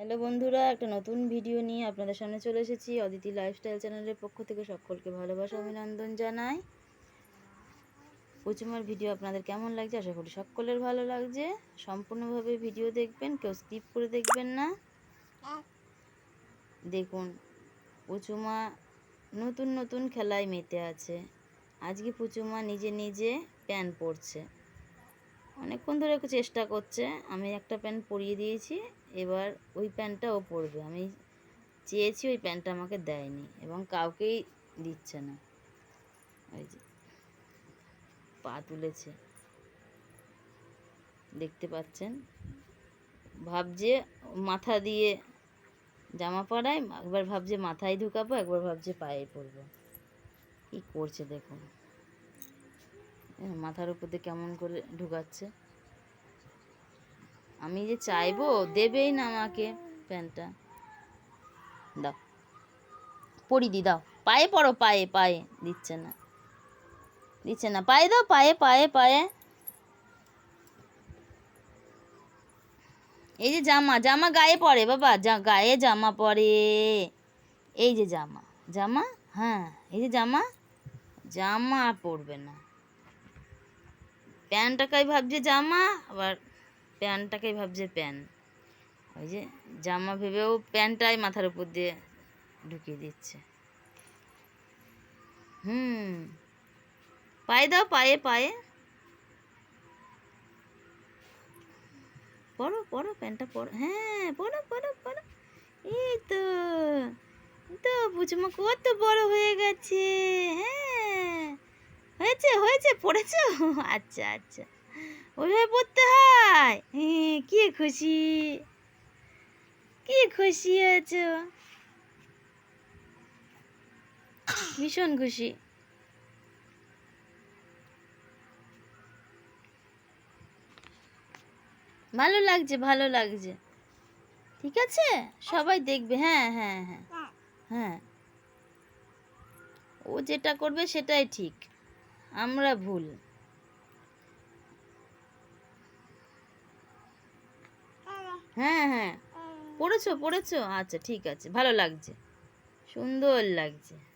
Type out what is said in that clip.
Hello বন্ধুরা, একটা নতুন ভিডিও নিয়ে আপনাদের সামনে চলে এসেছি। অদিতি লাইফস্টাইল চ্যানেলের পক্ষ থেকে সকলকে ভালোবাসা, অভিনন্দন জানাই। পুচুমার ভিডিও আপনাদের কেমন লাগছে? আশা করি সকলের ভালো লাগছে। সম্পূর্ণভাবে ভিডিও দেখবেন, কেউ স্কিপ করে দেখবেন না। দেখুন, পুচুমা নতুন নতুন খেলায় মেতে আছে। আজকে পুচুমা নিজে নিজে প্যান পরছে। অনেকক্ষণ ধরে একটু চেষ্টা করছে। আমি একটা প্যান্ট পরিয়ে দিয়েছি, এবার ওই প্যান্টটা ও পরবে। আমি চেয়েছি ওই প্যান্টটা আমাকে দেয়নি এবং কাউকেই দিচ্ছে না। ওই যে, পা তুলেছে। দেখতে পাচ্ছেন? ভাবছে মাথা দিয়ে জামা পরায়, একবার ভাবছে মাথায় ঢুকাবো, একবার ভাবছে পায়ে পরবো। কী করছে দেখুন। মাথার উপর দিয়ে কেমন করে ঢুকাচ্ছে। আমি যে চাইব, দেবেই না আমাকে প্যান্টটা। দাও। পরি দি, দাও। পায়ে পড়ো, পায়ে পায়ে। দিচ্ছে না। দিচ্ছে না। পায়ে দাও, পায়ে পায়ে পায়ে। এই যে জামা জামা গায়ে পরে বাবা। যা, গায়ে জামা পরে এই যে জামা জামা? হ্যাঁ এই যে জামা? জামা পরবে না। প্যান্টটাকেই ভাবছে জামা, আবার প্যান্টটাকেই ভাবছে প্যান ওই যে জামা ভেবেও প্যান্টটাই মাথার উপর দিয়ে ঢুকিয়ে দিচ্ছে। হুম। পায়ে দাও, পায়ে পায়ে। পড়ো পড়ো প্যান্টটা পড়ো হ্যাঁ পড়ো পড়ো পড়ো এই তো তো, পুচমা কত বড় হয়ে গেছে। হ্যাঁ। হয়েছে হয়েছে, পড়েছো? আচ্ছা আচ্ছা। ওইভাবে পড়তে হয়? হ্যাঁ কি খুশি? কি খুশি হয়েছো? ভীষণ খুশি। ভালো লাগছে ভালো লাগছে। ঠিক আছে? সবাই দেখবে হ্যাঁ হ্যাঁ হ্যাঁ। হ্যাঁ। ও যেটা করবে সেটাই ঠিক। আমরা ভুল। হ্যাঁ হ্যাঁ। পড়েছো পড়েছো? আচ্ছা ঠিক আছে। ভালো লাগছে। সুন্দর লাগছে।